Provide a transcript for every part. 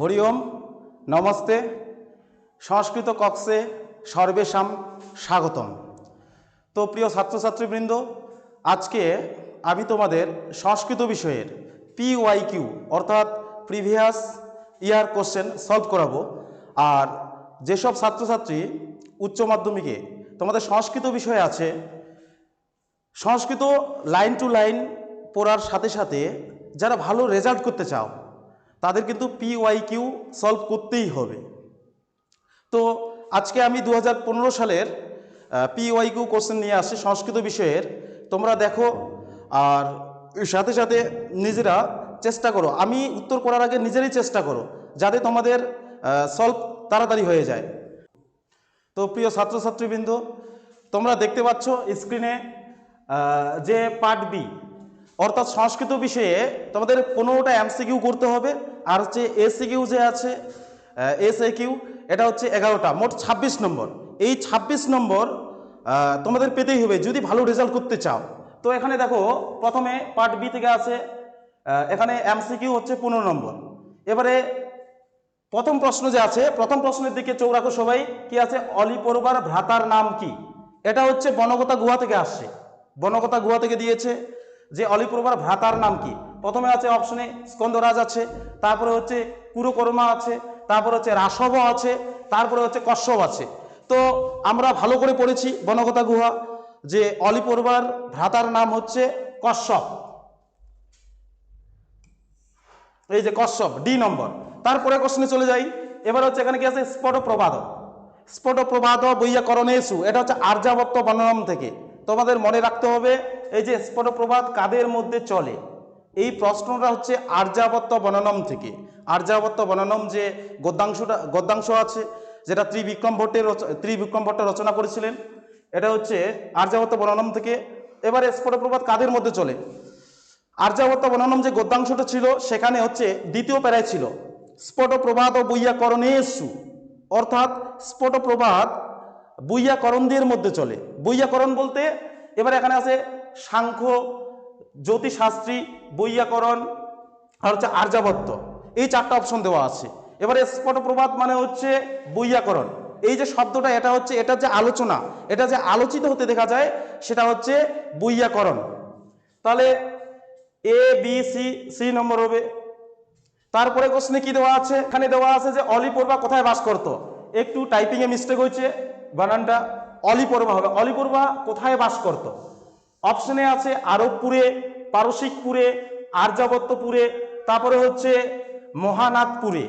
হরি ওম, নমস্তে। সংস্কৃত কক্সে সর্বেশাম স্বাগতম। তো প্রিয় ছাত্রছাত্রীবৃন্দ, আজকে আমি তোমাদের সংস্কৃত বিষয়ের পি ওয়াই কিউ অর্থাৎ প্রিভিয়াস ইয়ার কোশ্চেন সলভ করাবো। আর যেসব ছাত্রছাত্রী উচ্চ মাধ্যমিকে তোমাদের সংস্কৃত বিষয় আছে, সংস্কৃত লাইন টু লাইন পড়ার সাথে সাথে যারা ভালো রেজাল্ট করতে চাও তাদের কিন্তু পি ওয়াই কিউ সলভ করতেই হবে। তো আজকে আমি দু হাজার পনেরো সালের পি ওয়াই কিউ কোশ্চেন নিয়ে আসছি সংস্কৃত বিষয়ের। তোমরা দেখো, আর সাথে সাথে নিজেরা চেষ্টা করো। আমি উত্তর করার আগে নিজেরই চেষ্টা করো, যাতে তোমাদের সলভ তাড়াতাড়ি হয়ে যায়। তো প্রিয় ছাত্রছাত্রীবৃন্দ, তোমরা দেখতে পাচ্ছ স্ক্রিনে যে পার্ট বি অর্থাৎ সংস্কৃত বিষয়ে তোমাদের পনেরোটা এমসিকিউ করতে হবে, আর হচ্ছে এসিকিউ যে আছে এস কিউ এটা হচ্ছে এগারোটা, মোট ২৬ নম্বর। এই ২৬ নম্বর তোমাদের পেতেই হবে, যদি ভালো রেজাল্ট করতে চাও। তো এখানে দেখো, প্রথমে পার্ট বি থেকে আছে এখানে এমসিকিউ হচ্ছে পনেরো নম্বর। এবারে প্রথম প্রশ্ন যে আছে, প্রথম প্রশ্নের দিকে চোখ রাখো সবাই, কি আছে? অলিপরবার ভ্রাতার নাম কি? এটা হচ্ছে বনগতা গুহা থেকে আসছে। বনগতা গুহা থেকে দিয়েছে। যে অলিপরবার ভ্রাতার নাম কি? প্রথমে আছে অপশনে স্কন্দরাজ আছে, তারপরে হচ্ছে কুরকর্মা আছে, তারপরে হচ্ছে রাসব আছে, তারপরে হচ্ছে কশ্যপ আছে। তো আমরা ভালো করে পড়েছি বনগতা গুহা, যে অলিপরবার ভ্রাতার নাম হচ্ছে কশ্যপ। এই যে কশ্যপ, ডি নম্বর। তারপরে কোশ্চেনে চলে যাই। এবার হচ্ছে এখানে কি আছে? স্ফট প্রবাদ স্ফট প্রবাদ বৈয়াকরণেশু এটা হচ্ছে আর্যাবত্ত বর্ণনম থেকে। তোমাদের মনে রাখতে হবে এই যে স্ফট প্রবাদ কাদের মধ্যে চলে? এই প্রশ্নটা হচ্ছে আর্যাবত্ত বর্ণনম থেকে। আর্যাবত্ত বর্ণনম যে গদ্যাংশটা, গদ্যাংশ আছে, যেটা ত্রিবিক্রম ভট্টের ত্রিবিক্রম ভট্ট রচনা করেছিলেন, এটা হচ্ছে আর্যাবত্ত বর্ণনম থেকে। এবারে স্ফট প্রবাদ কাদের মধ্যে চলে? আর্যাবত্ত বনানম যে গদ্যাংশটা ছিল, সেখানে হচ্ছে দ্বিতীয় প্যারায় ছিল। স্ফট প্রবাদ ও বৈয়াকরণেশু অর্থাৎ স্ফট প্রবাদ বৈয়াকরণদের মধ্যে চলে। বৈয়াকরণ বলতে, এবার এখানে আছে সাংখ্য, জ্যোতিষশাস্ত্রী বৈয়াকরণ আর হচ্ছে আর্যাবত্ত। এই চারটা অপশন দেওয়া আছে। এবারে স্ফট প্রবাদ মানে হচ্ছে বৈয়াকরণ এই যে শব্দটা, এটা হচ্ছে, এটা যে আলোচনা, এটা যে আলোচিত হতে দেখা যায়, সেটা হচ্ছে বৈয়াকরণ তাহলে A B C C number হবে। তারপরে কোশ্চেনে কি দেওয়া আছে? এখানে দেওয়া আছে যে অলিপর্বা কোথায় বাস করতো? একটু টাইপিংয়ে মিস্টেক হয়েছে, বানানটা অলিপর্বা হবে। অলিপর্বা কোথায় বাস করতো? অপশনে আছে আরবপুরে, পারসিকপুরে আর্যাবত্যপুরে তারপরে হচ্ছে মহানাথপুরে।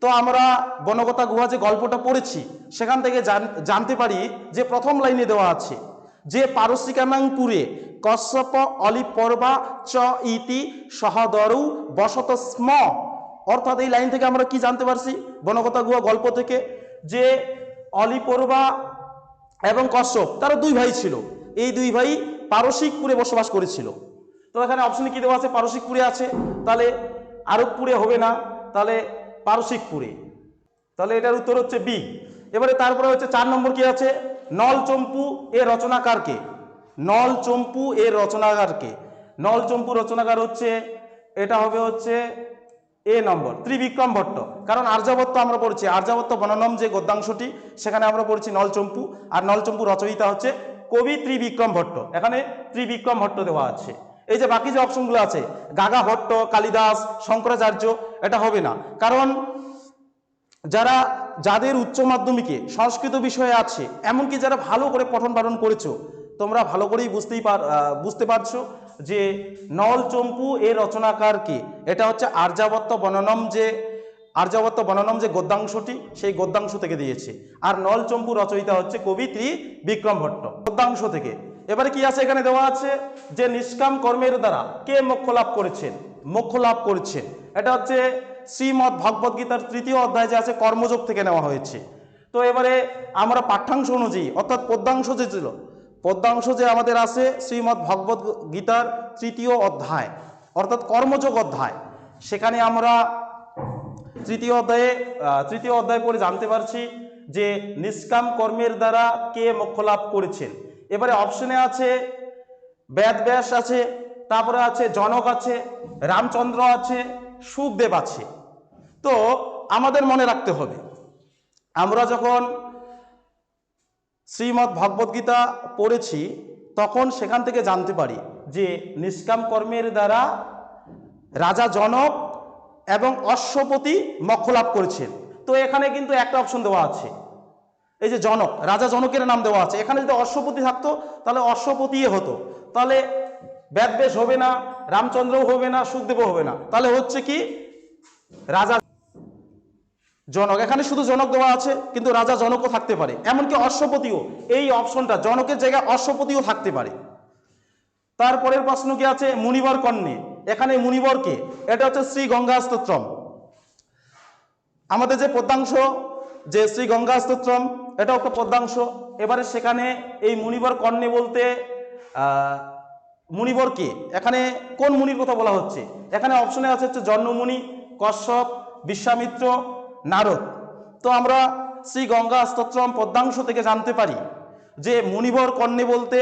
তো আমরা বনগতা গুহা যে গল্পটা পড়েছি, সেখান থেকে জান- জানতে পারি যে প্রথম লাইনে দেওয়া আছে যে পারসিকানাংপুরে কশ্যপ অলিপর্বা চ ইতি সহদরু বসত স্ম। অর্থাৎ এই লাইন থেকে আমরা কি জানতে পারছি বনগতা গুহা গল্প থেকে? যে অলিপর্বা এবং কশ্যপ, তারা দুই ভাই ছিল। এই দুই ভাই পারসিকপুরে বসবাস করেছিল। তো এখানে অপশনে কি দেওয়া আছে? পারসিকপুরে আছে। তাহলে আরবপুরে হবে না। তাহলে পারসিকপুরে তাহলে এটার উত্তর হচ্ছে বি এবারে তারপরে হচ্ছে চার নম্বর কি আছে? নল চম্পু এর রচনাকারকে। নল চম্পু এর রচনাকারকে। নল চম্পু রচনাকার হচ্ছে, এটা হবে হচ্ছে এ নম্বর, ত্রিবিক্রম ভট্ট। কারণ আর্যাবত্ত আমরা পড়ছি। আর্যাবত্ত বননম যে গদ্যাংশটি, সেখানে আমরা পড়ছি নলচম্পু। আর নলচম্পু রচয়িতা হচ্ছে কবি ত্রিবিক্রম ভট্ট। এখানে ত্রিবিক্রম ভট্ট দেওয়া আছে। এই যে বাকি যে অপশনগুলো আছে, গাগা ভট্ট, কালিদাস, শঙ্করাচার্য, এটা হবে না। কারণ যারা, যাদের উচ্চ মাধ্যমিকে সংস্কৃত বিষয়ে আছে, এমনকি যারা ভালো করে পঠন পাঠন করেছ, তোমরা ভালো করেই বুঝতেই পার বুঝতে পারছ যে নল চম্পু এর রচনাকার কে? এটা হচ্ছে আর্যাবত্ত বননম যে আর্যাবত্ত বননম যে গদ্যাংশটি, সেই গদ্যাংশ থেকে দিয়েছে। আর নল চম্পু রচয়িতা হচ্ছে কবি ত্রি বিক্রম ভট্ট। গদ্যাংশ থেকে। এবারে কি আছে এখানে দেওয়া আছে? যে নিষ্কাম কর্মের দ্বারা কে মোক্ষ লাভ করেছেন? মোক্ষ লাভ করেছেন। এটা হচ্ছে শ্রীমৎ ভগবদ গীতার তৃতীয় অধ্যায় যে আছে, কর্মযোগ থেকে নেওয়া হয়েছে। তো এবারে আমরা পাঠ্যাংশ অনুযায়ী, অর্থাৎ পদ্যাংশ যে ছিল, পদ্যাংশ যে আমাদের আছে শ্রীমৎ ভগবদ গীতার তৃতীয় অধ্যায়, অর্থাৎ কর্মযোগ অধ্যায়। সেখানে আমরা তৃতীয় অধ্যায়ে তৃতীয় অধ্যায় পড়ে জানতে পারছি যে নিষ্কাম কর্মের দ্বারা কে মোক্ষ লাভ করেছেন। এবারে অপশনে আছে, বেদ ব্যাস আছে, তারপরে আছে জনক আছে, রামচন্দ্র আছে, সুখদেব আছে। তো আমাদের মনে রাখতে হবে, আমরা যখন শ্রীমদ্ ভগবদ গীতা পড়েছি, তখন সেখান থেকে জানতে পারি যে নিষ্কাম কর্মের দ্বারা রাজা জনক এবং অশ্বপতি মোক্ষ লাভ করেছেন। তো এখানে কিন্তু একটা অপশন দেওয়া আছে। এই যে জনক, রাজা জনকের নাম দেওয়া আছে। এখানে যদি অশ্বপতি থাকতো, তাহলে অশ্বপতি হতো। তাহলে ব্যাদবেশ হবে না, রামচন্দ্রও হবে না, সুখদেবও হবে না। তাহলে হচ্ছে কি, রাজা জনক। এখানে শুধু জনক দেওয়া আছে, কিন্তু রাজা জনকও থাকতে পারে। এমনকি অশ্বপতিও, এই অপশনটা জনকের জায়গায় অশ্বপতিও থাকতে পারে। তারপরের প্রশ্ন কি আছে? মুনিবর কন্যে। এখানে মুনিবরকে এটা হচ্ছে শ্রী গঙ্গা স্তোত্রম। আমাদের যে পদ্মাংশ, যে শ্রী গঙ্গা স্তোত্রম, এটাও একটা পদ্মাংশ। এবারে সেখানে এই মুনিবর কর্ণে বলতে মুনিবরকে এখানে কোন মুনির কথা বলা হচ্ছে? এখানে অপশনে আছে হচ্ছে জন্মমুনি, কশ্যপ, বিশ্বামিত্র, নারদ। তো আমরা শ্রী গঙ্গা স্তোত্রম পদ্মাংশ থেকে জানতে পারি যে মুনিবর কর্ণে বলতে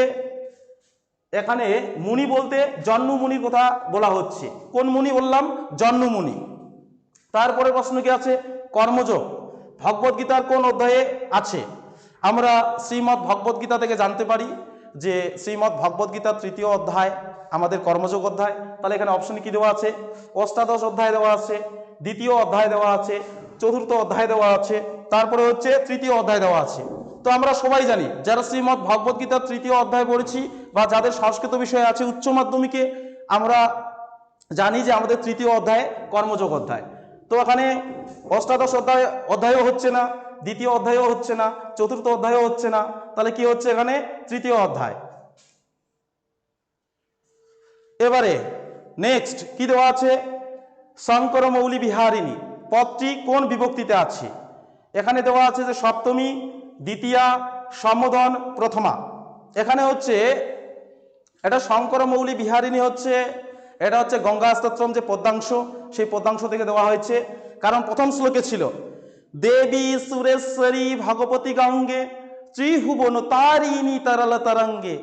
এখানে মুনি বলতে জন্মমুনির কথা বলা হচ্ছে। কোন মুনি বললাম? জন্মমুনি। তারপরে প্রশ্ন কি আছে? কর্মযোগ ভগবদ গীতার কোন অধ্যায়ে আছে? আমরা শ্রীমৎ ভগবদ গীতা থেকে জানতে পারি যে শ্রীমৎ ভগবদ গীতার তৃতীয় অধ্যায়, আমাদের কর্মযোগ অধ্যায়। তাহলে এখানে অপশন কি দেওয়া আছে? অষ্টাদশ অধ্যায় দেওয়া আছে, দ্বিতীয় অধ্যায় দেওয়া আছে, চতুর্থ অধ্যায় দেওয়া আছে, তারপরে হচ্ছে তৃতীয় অধ্যায় দেওয়া আছে। তো আমরা সবাই জানি যারা শ্রীমৎ ভগবদ গীতার তৃতীয় অধ্যায় পড়েছি বা যাদের সংস্কৃত বিষয় আছে উচ্চ মাধ্যমিকে, আমরা জানি যে আমাদের তৃতীয় অধ্যায় কর্মযোগ অধ্যায়। তো এখানে অষ্টাদশ অধ্যায়, অধ্যায়ও হচ্ছে না, দ্বিতীয় অধ্যায়ও হচ্ছে না, চতুর্থ অধ্যায়ও হচ্ছে না। তাহলে কি হচ্ছে এখানে? তৃতীয় অধ্যায়। এবারে নেক্সট কি দেওয়া আছে? শঙ্কর মৌলি বিহারিণী, পদটি কোন বিভক্তিতে আছে? এখানে দেওয়া আছে যে সপ্তমী দ্বিতীয়া সম্বোধন প্রথমা। এখানে হচ্ছে এটা শঙ্কর মৌলি বিহারিণী হচ্ছে, এটা হচ্ছে গঙ্গা স্তোত্রম যে পদ্মাংশ, সেই পদ্মাংশ থেকে দেওয়া হয়েছে। কারণ প্রথম শ্লোকে ছিল, দেবী সুরেশ্বরী ভগবতী গঙ্গে, ত্রিভুবন তারিণী তরল তরঙ্গে,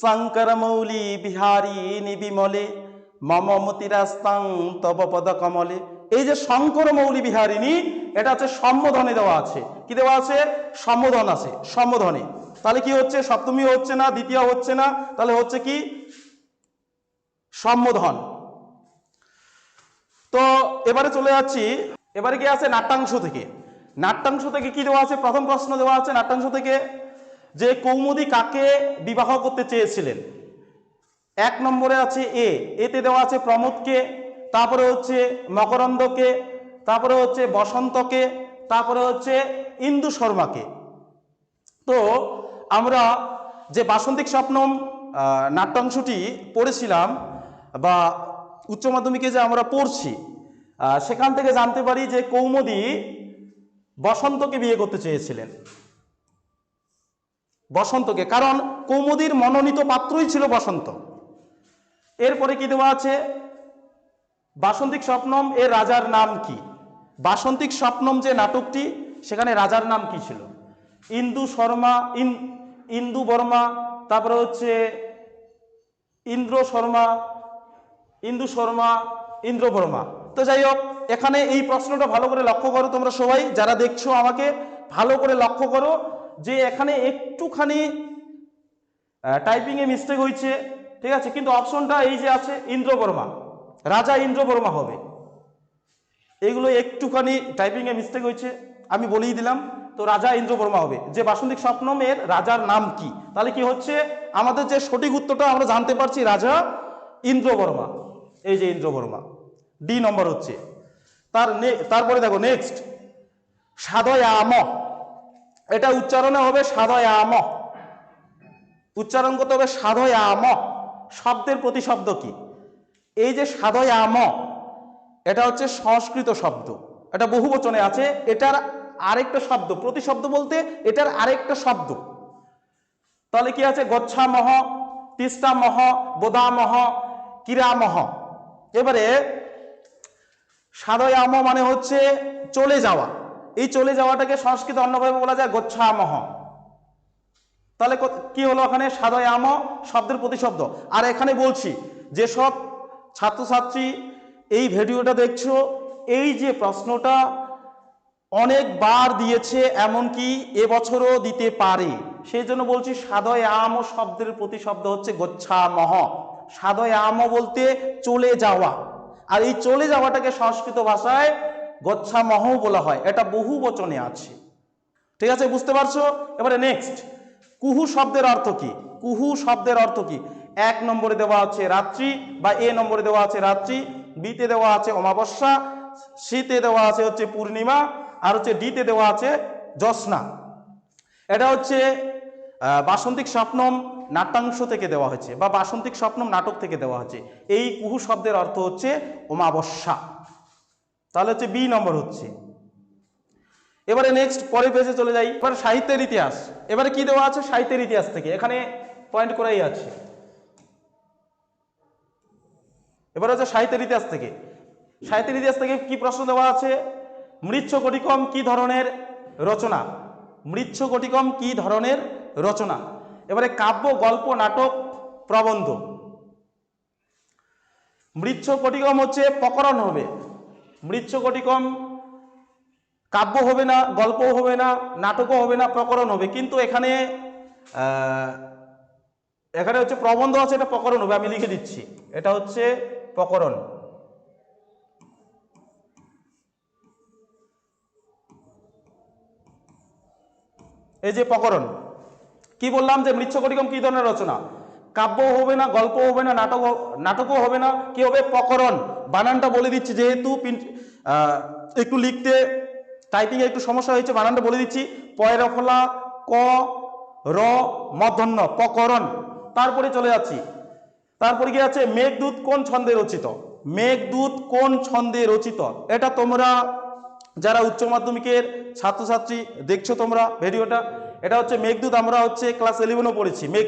শঙ্কর মৌলি বিহারিণী বিমলে, মম মতিরাস্তাং তব পদ কমলে। এই যে শঙ্কর মৌলি বিহারিণী এটা হচ্ছে সম্বোধনে দেওয়া আছে। কি দেওয়া আছে? সম্বোধন আছে, সম্বোধনে। তাহলে কি হচ্ছে? সপ্তমী হচ্ছে না, দ্বিতীয় হচ্ছে না, তাহলে হচ্ছে কি? সম্বোধন। তো এবারে চলে যাচ্ছি, এবারে কি আছে? নাট্যাংশ থেকে। নাট্যাংশ থেকে কি দেওয়া আছে? প্রথম প্রশ্ন দেওয়া আছে নাট্যাংশ থেকে, যে কৌমুদি কাকে বিবাহ করতে চেয়েছিলেন? এক নম্বরে আছে এ। এতে দেওয়া আছে প্রমোদকে, তারপরে হচ্ছে মকরন্দকে তারপরে হচ্ছে বসন্তকে, তারপরে হচ্ছে ইন্দু শর্মাকে। তো আমরা যে বাসন্তিক স্বপ্নম নাট্যাংশটি পড়েছিলাম বা উচ্চ মাধ্যমিকে যে আমরা পড়ছি সেখান থেকে জানতে পারি যে কৌমদি বসন্তকে বিয়ে করতে চেয়েছিলেন। বসন্তকে, কারণ কৌমুদির মনোনীত পাত্রই ছিল বসন্ত। এরপরে কি দেওয়া আছে? বাসন্তিক স্বপ্নম, এর রাজার নাম কি? বাসন্তিক স্বপ্নম যে নাটকটি, সেখানে রাজার নাম কি ছিল? ইন্দু শর্মা, ইন, ইন্দু বর্মা, তারপরে হচ্ছে ইন্দ্র শর্মা, ইন্দু শর্মা, ইন্দ্র বর্মা। তো যাই হোক, এখানে এই প্রশ্নটা ভালো করে লক্ষ্য করো তোমরা সবাই, যারা দেখছ আমাকে, ভালো করে লক্ষ্য করো যে এখানে একটুখানি টাইপিংয়ে মিস্টেক হয়েছে, ঠিক আছে? কিন্তু অপশনটা এই যে আছে ইন্দ্রবর্মা রাজা ইন্দ্রবর্মা হবে। এগুলো একটুখানি টাইপিংয়ে মিস্টেক হয়েছে, আমি বলেই দিলাম, তো রাজা ইন্দ্রবর্মা হবে। যে বাসন্তিক স্বপ্নমের রাজার নাম কি? তাহলে কি হচ্ছে? আমাদের যে সঠিক উত্তরটা আমরা জানতে পারছি, রাজা ইন্দ্রবর্মা। এই যে ইন্দ্রবর্মা। ডি নম্বর হচ্ছে, তার তারপরে দেখো নেক্সট সাদয় সাদয়াম এটা উচ্চারণে হবে সাদয়াম উচ্চারণ করতে হবে সাধয়াম। শব্দের প্রতিশব্দ কি? এই যে সাধয়াম এটা হচ্ছে সংস্কৃত শব্দ। এটা বহু বচনে আছে, এটার আরেকটা শব্দ, প্রতিশব্দ বলতে এটার আরেকটা শব্দ। তাহলে কি আছে? গচ্ছামহ তিস্তামহ বোদামহ, কিরামহ। এবারে সাদয়াম মানে হচ্ছে চলে যাওয়া। এই চলে যাওয়াটাকে সংস্কৃত অন্যভাবে বলা যায় গচ্ছামহ। তাহলে কি হলো ওখানে? সাদয়াম শব্দের প্রতিশব্দ। আর এখানে বলছি, যেসব ছাত্রছাত্রী এই ভিডিওটা দেখছ, এই যে প্রশ্নটা অনেকবার দিয়েছে, এমনকি এবছরও দিতে পারে। সেই জন্য বলছি, সাদয় আম ও শব্দের প্রতিশব্দ হচ্ছে গোচ্ছামহ। সাদয় আম বলতে চলে যাওয়া। আর এই চলে যাওয়াটাকে সংস্কৃত ভাষায় গচ্ছামহ বলা হয়। এটা বহু বচনে আছে। ঠিক আছে, বুঝতে পারছ? এবারে নেক্সট কুহু শব্দের অর্থ কি? কুহু শব্দের অর্থ কি? এক নম্বরে দেওয়া আছে রাত্রি বা এ নম্বরে দেওয়া আছে রাত্রি বিতে দেওয়া আছে অমাবস্যা, শীতে দেওয়া আছে হচ্ছে পূর্ণিমা, আর হচ্ছে ডিতে দেওয়া আছে জ্যোৎস্না। এটা হচ্ছে বাসন্তিক স্বপ্নম নাট্যাংশ থেকে দেওয়া হয়েছে, বা বাসন্তিক স্বপ্নম নাটক থেকে দেওয়া হয়েছে। এই কুহু শব্দের অর্থ হচ্ছে অমাবস্যা। তাহলে হচ্ছে বি নম্বর হচ্ছে। এবারে নেক্সট পরের পেজে চলে যাই। এবারে সাহিত্যের ইতিহাস। এবারে কি দেওয়া আছে সাহিত্যের ইতিহাস থেকে? এখানে পয়েন্ট করাই আছে। এবার হচ্ছে সাহিত্যের ইতিহাস থেকে। সাহিত্যের ইতিহাস থেকে কি প্রশ্ন দেওয়া আছে? মৃচ্ছ কটিকম কি ধরনের রচনা? মৃচ্ছ কটিকম কি ধরনের রচনা? এবারে কাব্য, গল্প, নাটক, প্রবন্ধ। মৃচ্ছ কটিকম হচ্ছে প্রকরণ হবে। মৃচ্ছ কটিকম কাব্য হবে না, গল্পও হবে না, নাটকও হবে না, প্রকরণ হবে। কিন্তু এখানে এখানে হচ্ছে প্রবন্ধ আছে, এটা প্রকরণ হবে, আমি লিখে দিচ্ছি। এটা হচ্ছে প্রকরণ এই যে প্রকরণ কি বললাম যে মৃচ্ছকটিকম কি ধরনের রচনা? কাব্য হবে না গল্প হবে না নাটক নাটকও হবে না, কি হবে? প্রকরণ বানানটা বলে দিচ্ছি, যেহেতু একটু লিখতে টাইপিং এ একটু সমস্যা হয়েছে, বানানটা বলে দিচ্ছি, পয়রফলা, ক, র, মধ্যাহ্ন প্রকরণ তারপরে চলে যাচ্ছি। তারপরে কি আছে? মেঘদূত কোন ছন্দে রচিত? মেঘদূত কোন ছন্দে রচিত? এটা তোমরা যারা উচ্চ মাধ্যমিকের ছাত্রছাত্রী দেখছ তোমরা ভিডিওটা, এটা হচ্ছে মেঘদূত আমরা হচ্ছে ক্লাস ইলেভেনও পড়েছি। মেঘ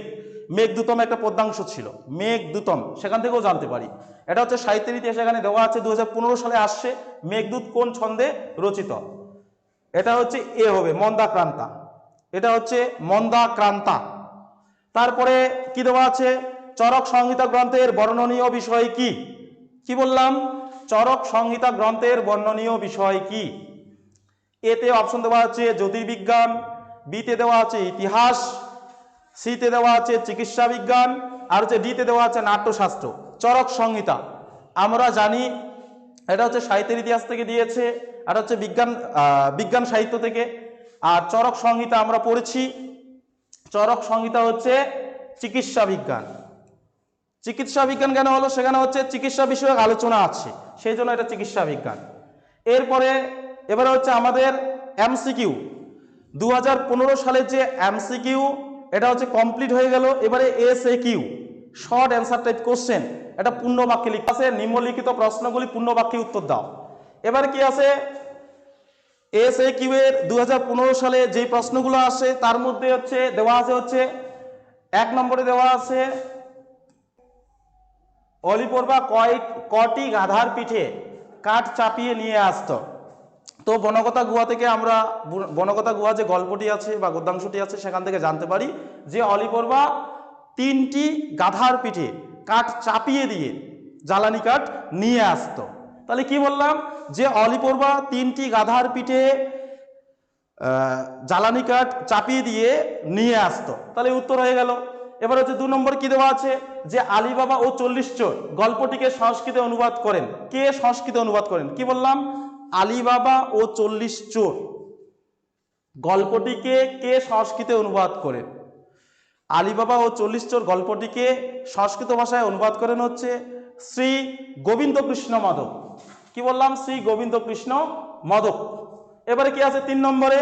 মেঘদূতম একটা পদ্যাংশ ছিল। মেঘদূতম সেখান থেকেও জানতে পারি। এটা হচ্ছে সাহিত্যের ইতিহাস, এখানে দেওয়া আছে দু হাজার পনেরো সালে আসছে মেঘদূত কোন ছন্দে রচিত। এটা হচ্ছে এ হবে, মন্দাক্রান্তা। এটা হচ্ছে মন্দাক্রান্তা। তারপরে কি দেওয়া আছে? চরক সংহিতা গ্রন্থের বর্ণনীয় বিষয় কি? কি বললাম? চরক সংহিতা গ্রন্থের বর্ণনীয় বিষয় কি? এতে অপশন দেওয়া আছে জ্যোতির্বিজ্ঞান বিতে দেওয়া আছে ইতিহাস সিতে দেওয়া আছে চিকিৎসা বিজ্ঞান, আর হচ্ছে ডিতে দেওয়া আছে নাট্যশাস্ত্র। চরক সংহিতা। আমরা জানি, এটা হচ্ছে সাহিত্যের ইতিহাস থেকে দিয়েছে, আর হচ্ছে বিজ্ঞান বিজ্ঞান সাহিত্য থেকে। আর চরক সংহিতা আমরা পড়েছি। চরক সংহিতা হচ্ছে চিকিৎসা বিজ্ঞান। চিকিৎসা বিজ্ঞান কেন হলো? সেখানে হচ্ছে চিকিৎসা বিষয়ক আলোচনা আছে। সেই জন্য এটা চিকিৎসা বিজ্ঞান। এরপরে এবারে হচ্ছে আমাদের এমসিকিউ। দু হাজার পনেরো সালের যে এমসিকিউ, এটা হচ্ছে কমপ্লিট হয়ে গেল। এবারে S A Q short answer type question. এটা পূর্ণ বাক্যে লিখতে আছে। নিম্নলিখিত প্রশ্নগুলি পূর্ণ বাক্যে উত্তর দাও। এবার কি আছে? এস এ কিউ এর দু হাজার পনেরো সালে যে প্রশ্নগুলো আসে, তার মধ্যে হচ্ছে দেওয়া আছে হচ্ছে, এক নম্বরে দেওয়া আছে অলিপর্বা কয় কটি গাধার পিঠে কাঠ চাপিয়ে নিয়ে আসতো। তো বনকথা গুহা থেকে আমরা বন- বনকথা গুহা যে গল্পটি আছে বা গদ্যাংশটি আছে সেখান থেকে জানতে পারি যে অলিপর্বা তিনটি গাধার পিঠে কাঠ চাপিয়ে দিয়ে জ্বালানি কাঠ নিয়ে আসতো। তাহলে কি বললাম? যে অলিপর্বা তিনটি গাধার পিঠে জ্বালানি কাঠ চাপিয়ে দিয়ে নিয়ে আসতো। তাহলে উত্তর হয়ে গেল। এবার হচ্ছে দু নম্বর কি দেওয়া আছে? যে আলিবাবা ও চল্লিশ চোর গল্পটিকে সংস্কৃতে অনুবাদ করেন। কে সংস্কৃতে অনুবাদ করেন? কি বললাম? আলিবাবা ও চল্লিশ চোর। গল্পটিকে কে সংস্কৃতে অনুবাদ করেন? আলিবাবা ও চল্লিশ চোর গল্পটিকে সংস্কৃত ভাষায় অনুবাদ করেন হচ্ছে শ্রী গোবিন্দ কৃষ্ণ মাধব। কি বললাম? শ্রী গোবিন্দ কৃষ্ণ মাধব। এবারে কি আছে তিন নম্বরে?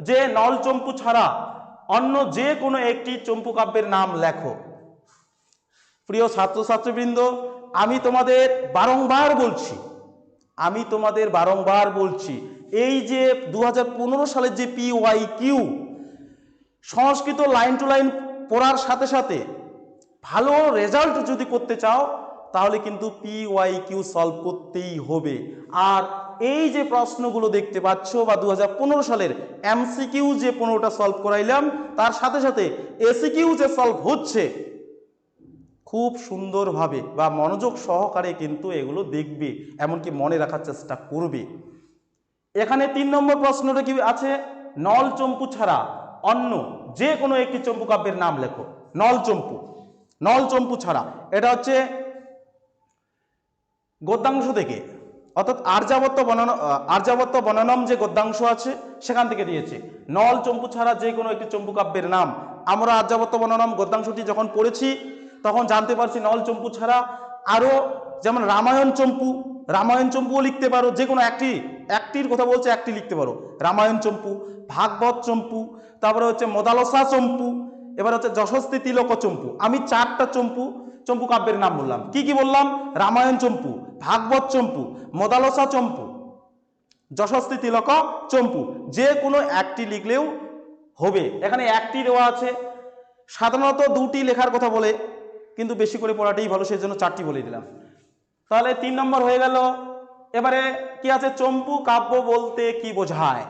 যে নল চম্পু ছাড়া অন্য যে কোনো একটি চম্পু কাব্যের নাম লেখো। প্রিয় ছাত্রছাত্রীবৃন্দ, আমি তোমাদের বারংবার বলছি, আমি তোমাদের বারংবার বলছি, এই যে দু হাজার পনেরো সালের যে P Y Q Sanskrit line to line পড়ার সাথে সাথে ভালো রেজাল্ট যদি করতে চাও, তাহলে কিন্তু পি ওয়াই কিউ সলভ করতেই হবে। আর এই যে প্রশ্নগুলো দেখতে পাচ্ছ বা দু হাজার পনেরো সালের এমসিকিউ যে পনেরোটা সলভ করাইলাম, তার সাথে সাথে এসিকিউ যে সলভ হচ্ছে, খুব সুন্দরভাবে বা মনোযোগ সহকারে কিন্তু এগুলো দেখবে, এমনকি মনে রাখার চেষ্টা করবে। এখানে তিন নম্বর প্রশ্নটা কি আছে? নল চম্পু ছাড়া অন্য যে কোনো একটি চম্পু কাব্যের নাম লেখো। নল চম্পু। নল চম্পু ছাড়া। এটা হচ্ছে গদ্যাংশ থেকে। অর্থাৎ আর্যাবত্ত বনান আর্যাবত্ত বনানম যে গদ্যাংশ আছে, সেখান থেকে দিয়েছে। নল চম্পু ছাড়া যে কোনো একটি চম্পু কাব্যের নাম। আমরা আর্যাবত্ত বনানম গদ্যাংশটি যখন পড়েছি, তখন জানতে পারছি নল চম্পু ছাড়া আরও যেমন রামায়ণ চম্পু, রামায়ণ চম্পুও লিখতে পারো, যে কোনো একটি, একটির কথা বলছে, একটি লিখতে পারো। রামায়ণ চম্পু, ভাগবত চম্পু, তারপরে হচ্ছে মদালসা চম্পু, এবার হচ্ছে যশস্তি তিলক চম্পু। আমি চারটা চম্পু চম্পু কাব্যের নাম বললাম। কি কি বললাম? রামায়ণ চম্পু। ভাগবত চম্পু, মদালসা চম্পু যশস্তি তিলক চম্পু, যে কোনো একটি লিখলেও হবে। এখানে একটি দেওয়া আছে। সাধারণত দুটি লেখার কথা বলে, কিন্তু বেশি করে পড়াটাই ভালো সেই জন্য চারটি বলে দিলাম। তাহলে তিন নম্বর হয়ে গেল। এবারে কি আছে? চম্পু কাব্য বলতে কি বোঝায়?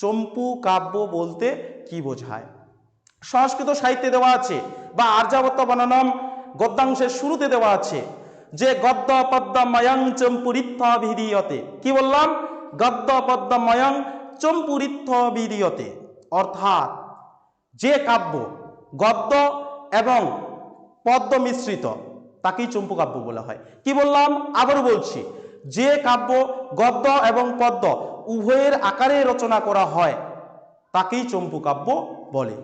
চম্পু কাব্য বলতে কি বোঝায়? সংস্কৃত সাহিত্যে দেওয়া আছে, বা আর্যাবত্ত বনানম গদ্যাংশের শুরুতে দেওয়া আছে। যে গদ্য পদ্মময়ং চম্পুরিত্থ বিধীয়তে কি বললাম? গদ্য পদ্মময়ং চম্পুরিত্থ বিধীয়তে অর্থাৎ যে কাব্য, গদ্য এবং পদ্ম মিশ্রিত তাকেই চম্পু কাব্য বলা হয়। কি বললাম? আবারও বলছি, যে কাব্য, গদ্য এবং পদ্ম উভয়ের আকারে রচনা করা হয়, তাকেই চম্পু কাব্য বলে।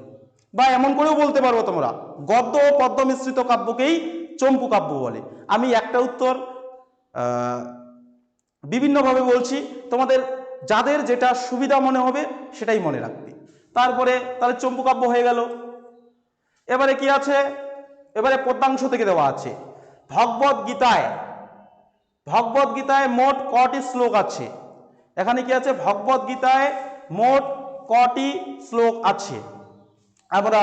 বা এমন করেও বলতে পারো তোমরা, গদ্য ও পদ্ম মিশ্রিত কাব্যকেই চম্পু কাব্য বলে। আমি একটা উত্তর বিভিন্নভাবে বলছি, তোমাদের যাদের যেটা সুবিধা মনে হবে সেটাই মনে রাখবে। তারপরে তাহলে চম্পু কাব্য হয়ে গেল। এবারে কি আছে? এবারে পদ্মাংশ থেকে দেওয়া আছে। ভগবত গীতায় ভগবত গীতায় মোট কটি শ্লোক আছে? এখানে কি আছে? ভগবত গীতায় মোট কটি শ্লোক আছে? আমরা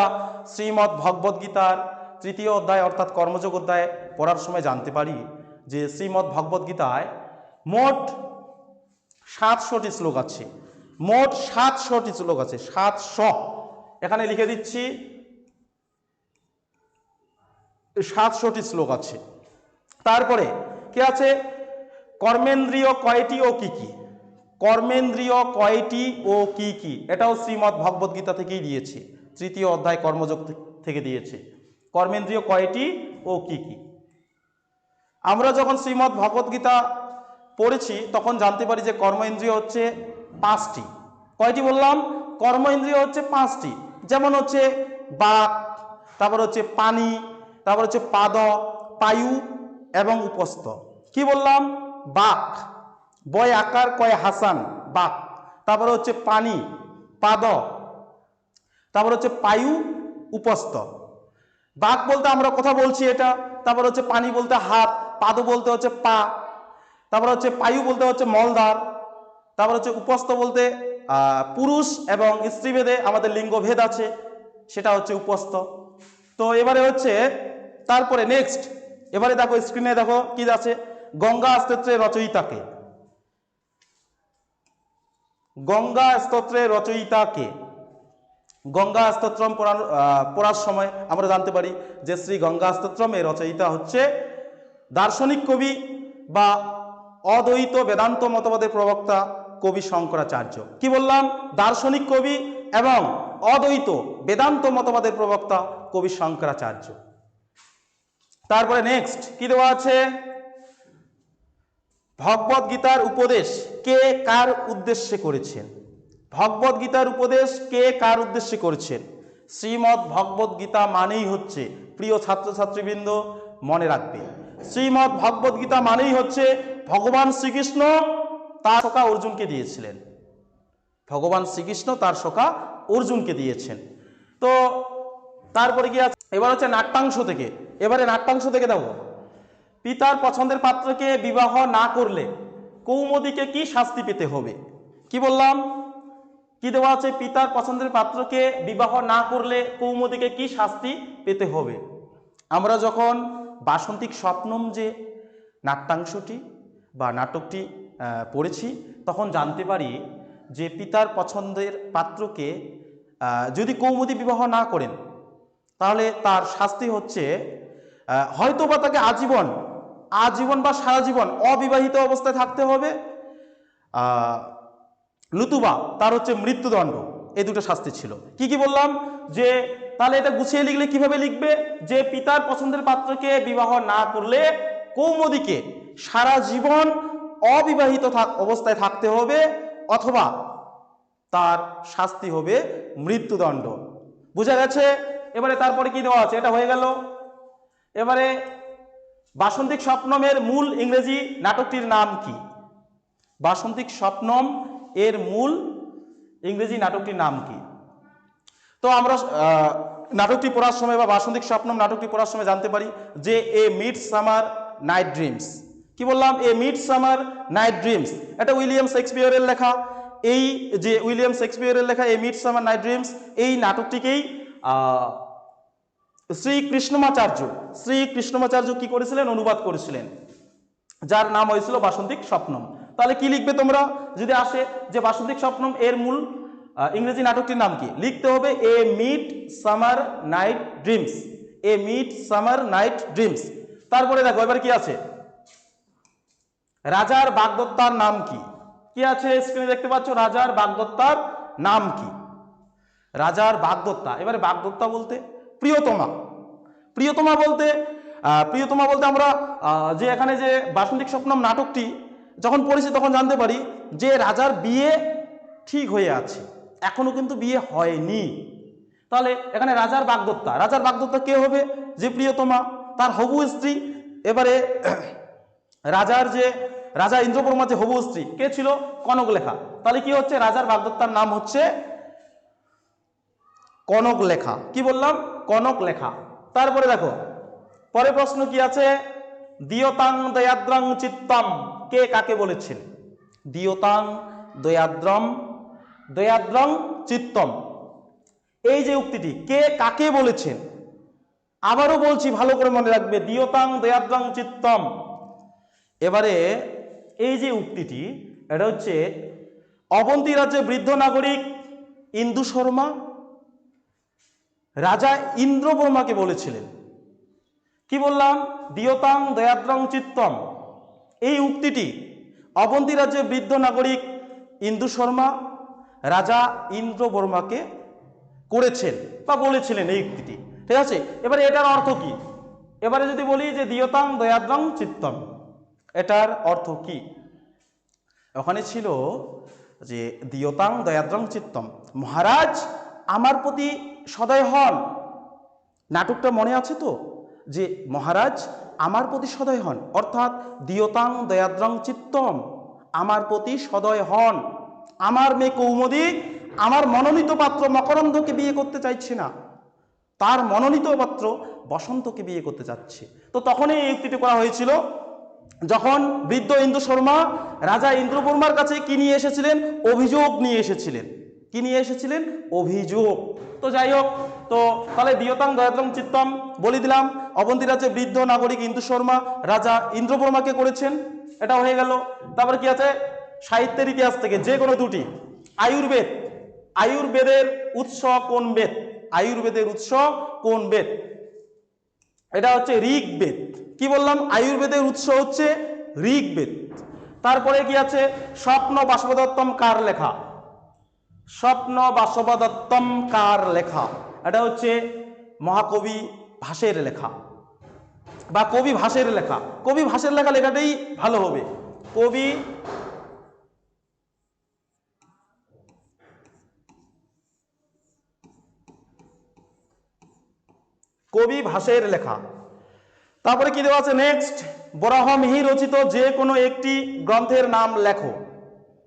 শ্রীমৎ ভগবত গীতার তৃতীয় অধ্যায় অর্থাৎ কর্মযোগ অধ্যায় পড়ার সময় জানতে পারি যে শ্রীমৎ ভগবত গীতায় মোট সাতশোটি শ্লোক আছে। মোট সাতশোটি শ্লোক আছে, সাতশো। এখানে লিখে দিচ্ছি, সাতশোটি শ্লোক আছে। তারপরে কি আছে? কর্মেন্দ্রীয় কয়টি ও কি কি? কর্মেন্দ্রীয় কয়টি ও কি কি? এটাও শ্রীমৎ ভগবদ্গীতা থেকেই দিয়েছে, তৃতীয় অধ্যায় কর্মযোগ থেকে দিয়েছে। কর্মেন্দ্রীয় কয়টি ও কি কি? আমরা যখন শ্রীমৎ ভগবত গীতা পড়েছি, তখন জানতে পারি যে কর্মেন্দ্রিয় হচ্ছে পাঁচটি। কয়টি বললাম? কর্মেন্দ্রিয় হচ্ছে পাঁচটি। যেমন হচ্ছে বাক, তারপর হচ্ছে পানি, তারপর হচ্ছে পাদ, পায়ু এবং উপস্থ। কি বললাম? বাক। বয় আকার, কয় হাসান, বাক। তারপরে হচ্ছে পানি, পাদ। তারপর হচ্ছে পায়ু, উপস্থ। বাঘ বলতে আমরা কথা বলছি এটা, তারপর হচ্ছে পানি বলতে হাত, পাদু বলতে হচ্ছে পা, তারপর হচ্ছে পায়ু বলতে হচ্ছে মলদার তারপর হচ্ছে উপস্থ বলতে পুরুষ এবং স্ত্রীভেদে আমাদের লিঙ্গভেদ আছে, সেটা হচ্ছে উপস্থ। তো এবারে হচ্ছে, তারপরে নেক্সট এবারে দেখো স্ক্রিনে দেখো কি আছে, গঙ্গা স্তোত্রের রচয়িতাকে। গঙ্গা স্তোত্রের রচয়িতাকে। গঙ্গা আস্তোত্রম পড়ার পড়ার সময় আমরা জানতে পারি যে শ্রী গঙ্গা স্তোত্রম এর রচয়িতা হচ্ছে দার্শনিক কবি বা অদ্বৈত বেদান্ত মতবাদের প্রবক্তা কবি শঙ্করাচার্য। কি বললাম? দার্শনিক কবি এবং অদ্বৈত বেদান্ত মতবাদের প্রবক্তা কবি শঙ্করাচার্য। তারপরে নেক্সট কি দেওয়া আছে? ভগবত গীতার উপদেশ কে কার উদ্দেশ্যে করেছেন? ভগবত গীতার উপদেশ কে কার উদ্দেশ্যে করেছেন? শ্রীমৎ ভগবত গীতা মানেই হচ্ছে, প্রিয় ছাত্রছাত্রীবৃন্দ, মনে রাখবে। শ্রীমৎ ভগবত গীতা মানেই হচ্ছে, ভগবান শ্রীকৃষ্ণ তার শোকা অর্জুনকে দিয়েছিলেন। ভগবান শ্রীকৃষ্ণ তার শোকা অর্জুনকে দিয়েছেন। তো তারপরে কি আছে? এবার হচ্ছে নাট্যাংশ থেকে। এবারে নাট্যাংশ থেকে দেবো। পিতার পছন্দের পাত্রকে বিবাহ না করলে কৌমদিকে কি শাস্তি পেতে হবে? কি বললাম? কি দেওয়া আছে পিতার পছন্দের পাত্রকে বিবাহ না করলে কৌমদিকে কি শাস্তি পেতে হবে? আমরা যখন বাসন্তিক স্বপ্নম যে নাট্যাংশটি বা নাটকটি পড়েছি, তখন জানতে পারি যে পিতার পছন্দের পাত্রকে যদি কৌমদি বিবাহ না করেন, তাহলে তার শাস্তি হচ্ছে হয়তো বা তাকে আজীবন আজীবন বা সারা জীবন অবিবাহিত অবস্থায় থাকতে হবে। লুতুবা, তার হচ্ছে মৃত্যুদণ্ড। এই দুটো শাস্তি ছিল। কি কি বললাম? যে তাহলে এটা গুছিয়ে লিখলে কীভাবে লিখবে? যে পিতার পছন্দের পাত্রকে বিবাহ না করলে কৌমদিকে সারা জীবন অবিবাহিত থাক- অবস্থায় থাকতে হবে অথবা তার শাস্তি হবে মৃত্যুদণ্ড। বুঝা গেছে? এবারে তারপরে কি দেওয়া আছে? এটা হয়ে গেল। এবারে বাসন্তিক স্বপ্নমের মূল ইংরেজি নাটকটির নাম কি? বাসন্তিক স্বপ্নম এর মূল ইংরেজি নাটকটির নাম কি? তো আমরা নাটকটি পড়ার সময় বা বাসন্তিক স্বপ্নম নাটকটি পড়ার সময় জানতে পারি যে a midsummer night dreams. কি বললাম? A midsummer night dreams. এটা উইলিয়াম শেক্সপিয়রের লেখা। এই যে উইলিয়াম শেক্সপিয়রের লেখা, a midsummer night dreams, এই নাটকটিকেই শ্রী কৃষ্ণমাচার্য শ্রী কৃষ্ণমাচার্য কি করেছিলেন? অনুবাদ করেছিলেন। যার নাম হয়েছিল বাসন্তিক স্বপ্নম। তাহলে কি লিখবে তোমরা? যদি আসে যে বাসন্তিক স্বপ্নম এর মূল ইংরেজি নাটকটির নাম কি? লিখতে হবে a midsummer night dreams a midsummer night dreams তারপরে দেখো, এবার কি আছে? রাজার বাগদত্তার নাম কি? কি আছে স্ক্রিনে দেখতে পাচ্ছ? রাজার বাগদত্তার নাম কি? রাজার বাগদত্তা। এবারে বাগদত্তা বলতে প্রিয়তমা। প্রিয়তমা বলতে প্রিয়তমা বলতে আমরা যে এখানে যে বাসন্তিক স্বপ্নম নাটকটি যখন পড়েছি তখন জানতে পারি যে রাজার বিয়ে ঠিক হয়ে আছে, এখনও কিন্তু বিয়ে হয়নি। তাহলে এখানে রাজার বাগদত্তা রাজার বাগদত্তা কে হবে? যে প্রিয়তমা, তার হবু স্ত্রী, এবারে রাজার যে, রাজা ইন্দ্রবর্মা যে হবু স্ত্রী, কে ছিল? কনক লেখা তাহলে কি হচ্ছে? রাজার বাগদত্তার নাম হচ্ছে কনক লেখা কি বললাম? কনক লেখা তারপরে দেখো পরে প্রশ্ন কি আছে? দিয়তাং দয়াদ্রাং চিত্তম। কে কাকে বলেছেন? দিয়তাং দয়াদ্রম, দয়াদ্রং চিত্তম। এই যে উক্তিটি, কে কাকে বলেছেন? আবারও বলছি, ভালো করে মনে রাখবে দিয়তাং দয়াদ্রং চিত্তম। এবারে এই যে উক্তিটি, এটা হচ্ছে অবন্তী রাজ্যে বৃদ্ধ নাগরিক ইন্দু শর্মা, রাজা ইন্দ্রবর্মাকে বলেছিলেন। কি বললাম? দিয়তাং দয়াদ্রং চিত্তম। এই উক্তিটি অবন্তী রাজ্যের বৃদ্ধ নাগরিক ইন্দু শর্মা, রাজা ইন্দ্র বর্মাকে করেছেন বা বলেছিলেন এই উক্তিটি। ঠিক আছে? এবারে এটার অর্থ কি? এবারে যদি বলি যে দিয়তাং দয়াদ্রং চিত্তম, এটার অর্থ কি? ওখানে ছিল যে দিয়তাং দয়াদ্রং চিত্তম। মহারাজ আমার প্রতি সদয় হন। নাটকটা মনে আছে তো? যে মহারাজ আমার প্রতি সদয় হন, অর্থাৎ দিয়তাং দয়াদ্রং চিত্তম। আমার প্রতি সদয় হন। আমার মেয়ে কৌমদি আমার মনোনীত পাত্র মকরন্ধকে বিয়ে করতে চাইছে না। তার মনোনীত পাত্র বসন্তকে বিয়ে করতে যাচ্ছে। তো তখনই এই উক্তিটি করা হয়েছিল, যখন বৃদ্ধ ইন্দু শর্মা রাজা ইন্দ্রবর্মার কাছে কি নিয়ে এসেছিলেন? অভিযোগ নিয়ে এসেছিলেন। কি নিয়ে এসেছিলেন? অভিযোগ। তো যাই হোক, তো তাহলে দিয়তাং দয়াতং চিত্তম বলি দিলাম অবন্তী রাজ্যে বৃদ্ধ নাগরিক ইন্দু শর্মা, রাজা ইন্দ্রবর্মাকে করেছেন। এটা হয়ে গেল। তারপর কি আছে? সাহিত্যের ইতিহাস থেকে যে কোনো দুটি। আয়ুর্বেদ। আয়ুর্বেদের উৎস কোন বেদ? আয়ুর্বেদের উৎস কোন বেদ? এটা হচ্ছে ঋগ্বেদ। কি বললাম? আয়ুর্বেদের উৎস হচ্ছে ঋগ্বেদ। তারপরে কি আছে? স্বপ্ন বাসবদত্তম কার লেখা? স্বপ্ন বাসবদত্তম কার লেখা? এটা হচ্ছে মহাকবি ভাষের লেখা। বা কবি ভাষের লেখা। কবি ভাষের লেখা লেখাটাই ভালো হবে। কবি কবি ভাষের লেখা। তারপরে কি দেওয়া আছে নেক্সট? বরাহমিহি রচিত যে কোনো একটি গ্রন্থের নাম লেখো।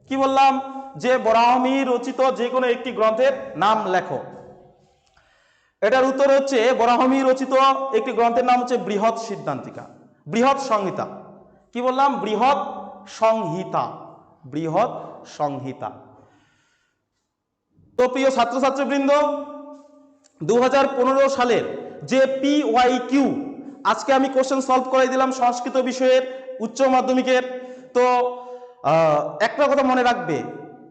কি বললাম? যে বরাহমিহি রচিত যে কোনো একটি গ্রন্থের নাম লেখো। এটার উত্তর হচ্ছে, বরাহমি রচিত একটি গ্রন্থের নাম হচ্ছে বৃহৎ সিদ্ধান্তিকা, বৃহৎ সংহিতা। কি বললাম? বৃহৎ সংহিতা বৃহৎ সংহিতা। তো প্রিয় ছাত্রছাত্রীবৃন্দ দু হাজার পনেরো সালের যে পি ওয়াই কিউ, আজকে আমি কোশ্চেন সলভ করে দিলাম সংস্কৃত বিষয়ের উচ্চ মাধ্যমিকের। তো একটা কথা মনে রাখবে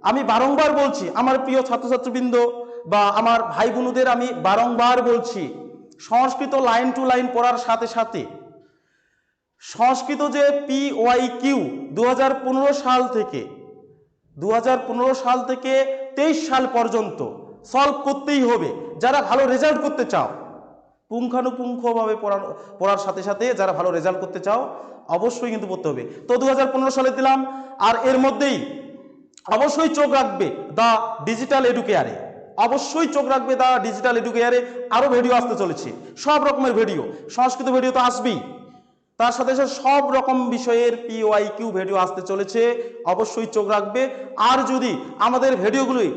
আমি বারংবার বলছি, আমার প্রিয় ছাত্রছাত্রীবৃন্দ বা আমার ভাই বোনদের আমি বারংবার বলছি, সংস্কৃত লাইন টু লাইন পড়ার সাথে সাথে, সংস্কৃত যে পি ওয়াই কিউ দু হাজার পনেরো সাল থেকে দু হাজার পনেরো সাল থেকে তেইশ সাল পর্যন্ত সলভ করতেই হবে। যারা ভালো রেজাল্ট করতে চাও, পুঙ্খানুপুঙ্খভাবে পড়ার পড়ার সাথে সাথে যারা ভালো রেজাল্ট করতে চাও, অবশ্যই কিন্তু পড়তে হবে। তো দু হাজার পনেরো সালে দিলাম, আর এর মধ্যেই অবশ্যই চোখ রাখবে দ্য ডিজিটাল এডুকেয়ারে অবশ্যই চোখ রাখবে দ্য ডিজিটাল এডুকেয়ারে আরও ভিডিও আসতে চলেছে। সব রকমের ভিডিও সংস্কৃত ভিডিও তো আসবেই। তার সাথে সাথে সব রকম বিষয়ের পিওয়াই কিউ ভিডিও আসতে চলেছে। অবশ্যই চোখ রাখবে। আর যদি আমাদের ভিডিওগুলি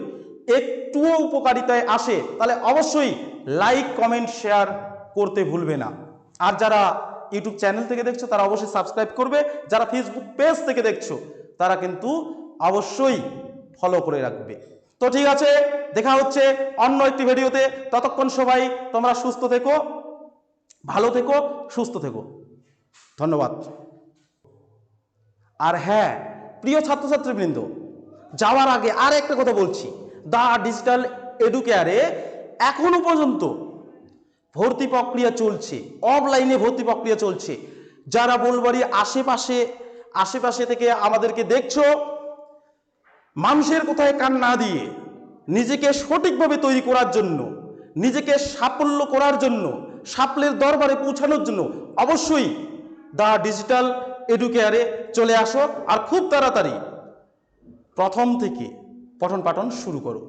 একটুও উপকারিতায় আসে, তাহলে অবশ্যই লাইক কমেন্ট শেয়ার করতে ভুলবে না। আর যারা ইউটিউব চ্যানেল থেকে দেখছ, তারা অবশ্যই সাবস্ক্রাইব করবে। যারা ফেসবুক পেজ থেকে দেখছ, তারা কিন্তু অবশ্যই ফলো করে রাখবে। তো ঠিক আছে, দেখা হচ্ছে অন্য একটি ভিডিওতে। ততক্ষণ সবাই তোমরা সুস্থ থেকো, ভালো থেকো, সুস্থ থেকো। ধন্যবাদ। আর হ্যাঁ প্রিয় ছাত্রছাত্রীবৃন্দ, যাওয়ার আগে আর একটা কথা বলছি। দা ডিজিটাল এডুকেয়ারে এখনও পর্যন্ত ভর্তি প্রক্রিয়া চলছে, অফলাইনে ভর্তি প্রক্রিয়া চলছে। যারা বলবাড়ি আশেপাশে আশেপাশে থেকে আমাদেরকে দেখছ মানুষের কোথায় কান না দিয়ে নিজেকে সঠিকভাবে তৈরি করার জন্য, নিজেকে সাফল্য করার জন্য, সাফল্যের দরবারে পৌঁছানোর জন্য অবশ্যই দা ডিজিটাল এডুকেয়ারে চলে আসো আর খুব তাড়াতাড়ি প্রথম থেকে পঠন পাঠন শুরু করো।